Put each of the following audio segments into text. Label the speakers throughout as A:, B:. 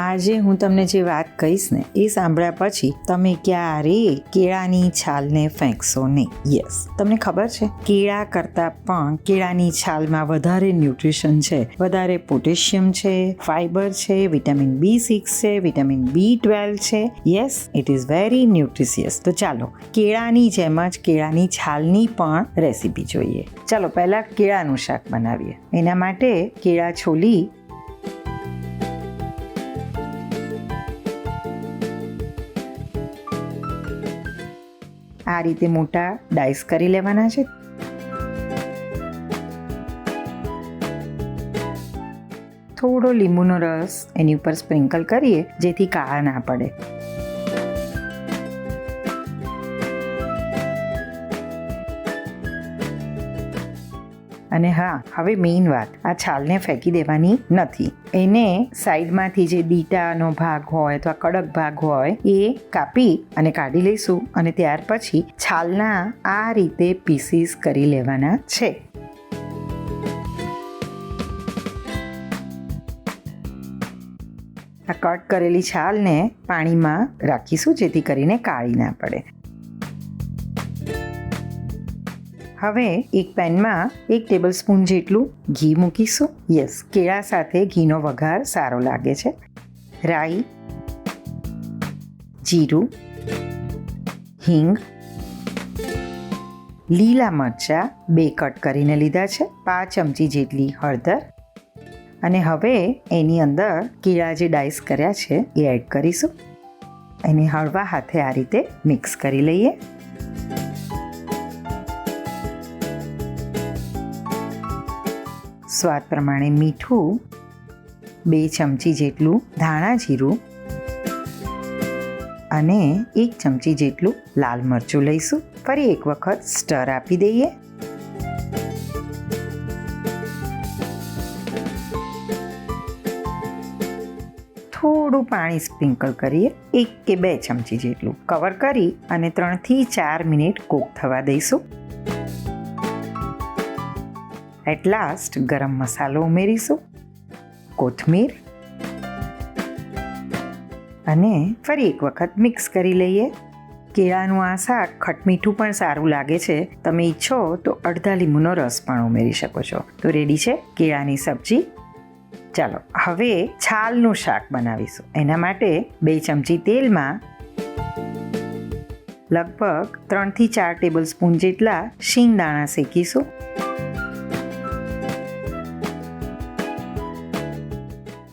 A: આજે હું તમને જે વાત કહીશ ને, એ સાંભળ્યા પછી તમે ક્યારેય કેળાની છાલને ફેંકશો નહીં? યસ તમને ખબર છે? કેળા કરતાં પણ કેળાની છાલમાં વધારે ન્યુટ્રિશન છે, વધારે પોટેશિયમ છે, ફાઇબર છે, વિટામિન બી સિક્સ છે, વિટામિન બી ટ્વેલ્વ છે. Yes it is very nutritious તો ચાલો, કેળાની જેમ જ કેળાની છાલની પણ રેસીપી જોઈએ. ચાલો, પહેલાં કેળાનું શાક બનાવીએ. એના માટે કેળા છોલી આ રીતે મોટા ડાઈસ કરી લેવાના છે. થોડો લીંબુનો રસ એની ઉપર સ્પ્રિંકલ કરીએ જેથી કાળા ના પડે. અને હા, હવે મેઇન વાત, આ છાલને ફેંકી દેવાની નથી. એને સાઈડમાંથી જે દીટાનો ભાગ હોય અથવા કડક ભાગ હોય, એ કાપી અને કાઢી લઈશું અને ત્યાર પછી છાલના આ રીતે પીસીસ કરી લેવાના છે. આ કટ કરેલી છાલને પાણીમાં રાખીશું જેથી કરીને કાળી ના પડે. હવે એક પેનમાં એક ટેબલ સ્પૂન જેટલું ઘી મૂકીશું. યસ, કેળા સાથે ઘીનો વઘાર સારો લાગે છે. રાઈ, જીરું, હિંગ, લીલા મરચાં બે કટ કરીને લીધા છે, પાંચ ચમચી જેટલી હળદર. અને હવે એની અંદર કીળા જે ડાઈસ કર્યા છે એ એડ કરીશું. એને હળવા હાથે આ રીતે મિક્સ કરી લઈએ. સ્વાદ પ્રમાણે મીઠું, બે ચમચી જેટલું ધાણા જીરું અને એક ચમચી જેટલું લાલ મરચું લઈશું. ફરી એક વખત સ્ટર આપી દઈએ. થોડું પાણી સ્પ્રિંકલ કરીએ. એક કે બે ચમચી જેટલું કવર કરી અને ત્રણથી ચાર મિનિટ કૂક થવા દઈશું. એટ લાસ્ટ ગરમ મસાલો ઉમેરીશું કોથમીર અને ફરી એક વખત મિક્સ કરી લઈએ. કેળાનું આ શાક ખટમીઠું પણ સારું લાગે છે. તમે ઈચ્છો તો અડધા લીંબુનો રસ પણ ઉમેરી શકો છો. તો રેડી છે કેળાની સબ્જી? ચાલો, હવે છાલનું શાક બનાવીશું. એના માટે બે ચમચી તેલમાં લગભગ ત્રણથી ચાર ટેબલ સ્પૂન જેટલા શીંગદાણા શેકીશું.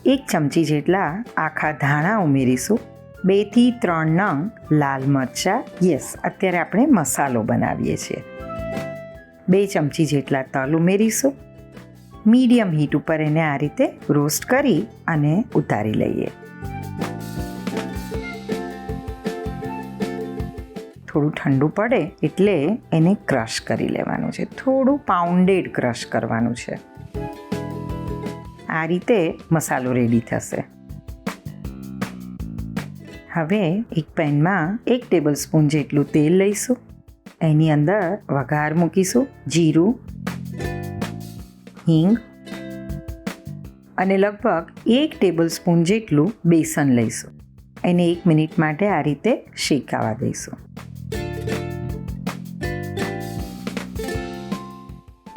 A: એક ચમચી જેટલા આખા ધાણા ઉમેરીશું. બેથી ત્રણ નંગ લાલ મરચાં. યસ, અત્યારે આપણે મસાલો બનાવીએ છીએ. બે ચમચી જેટલા તલ ઉમેરીશું. મીડિયમ હીટ ઉપર એને આ રીતે રોસ્ટ કરી અને ઉતારી લઈએ. થોડું ઠંડુ પડે એટલે એને ક્રશ કરી લેવાનું છે. થોડું પાઉન્ડેડ ક્રશ કરવાનું છે. આ રીતે મસાલો રેડી થશે. હવે એક પેનમાં એક ટેબલ સ્પૂન જેટલું તેલ લઈશું. એની અંદર વઘાર મૂકીશું, જીરું, હિંગ અને લગભગ એક ટેબલ સ્પૂન જેટલું બેસન લઈશું. એને એક મિનિટ માટે આ રીતે શેકાવા દઈશું.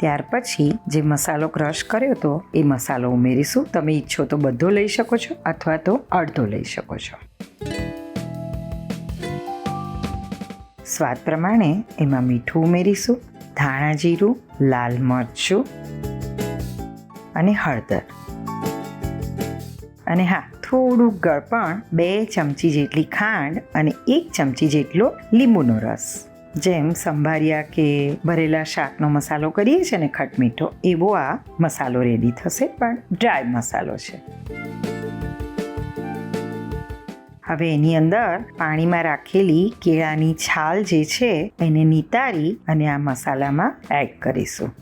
A: ત્યાર પછી જે મસાલો ક્રશ કર્યો હતો એ મસાલો ઉમેરીશું. તમે ઈચ્છો તો બધો લઈ શકો છો અથવા તો અડધો લઈ શકો છો. સ્વાદ પ્રમાણે એમાં મીઠું ઉમેરીશું, ધાણા જીરું, લાલ મરચું અને હળદર. અને હા થોડું ગળપણ બે ચમચી જેટલી ખાંડ અને એક ચમચી જેટલો લીંબુનો રસ. જેમ સંભારિયા કે ભરેલા શાકનો મસાલો કરીએ છીએ ને ખટમીઠો, એવો આ મસાલો રેડી થશે. પણ ડ્રાય મસાલો છે. હવે એની અંદર પાણીમાં રાખેલી કેળાની છાલ જે છે, એને નિતારી અને આ મસાલામાં એડ કરીશું.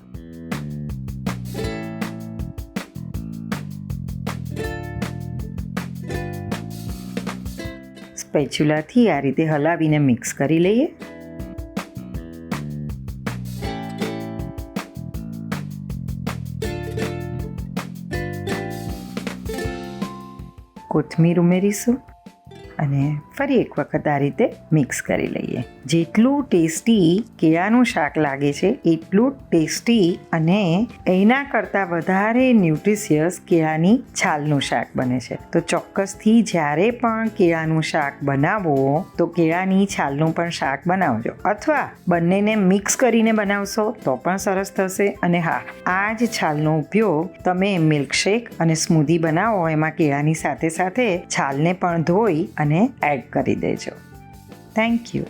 A: સ્પેચ્યુલાથી આ રીતે હલાવીને મિક્સ કરી લઈએ. કોથમીર ઉમેરીશું. અને ફરી એક વખત આ રીતે મિક્સ કરી લઈએ. જેટલું ટેસ્ટી કેળાનું શાક લાગે છે, એટલું ટેસ્ટી અને એના કરતાં વધારે ન્યુટ્રિશિયસ કેળાની છાલનું શાક બને છે. તો ચોક્કસથી જ્યારે પણ કેળાનું શાક બનાવો, તો કેળાની છાલનું પણ શાક બનાવજો. અથવા બંનેને મિક્સ કરીને બનાવશો, તો પણ સરસ થશે. અને હા, આ જ છાલનો ઉપયોગ તમે મિલ્કશેક અને સ્મૂધી બનાવો, એમાં કેળાની સાથે સાથે છાલને પણ ધોઈ અને એડ કરી દેજો. Thank you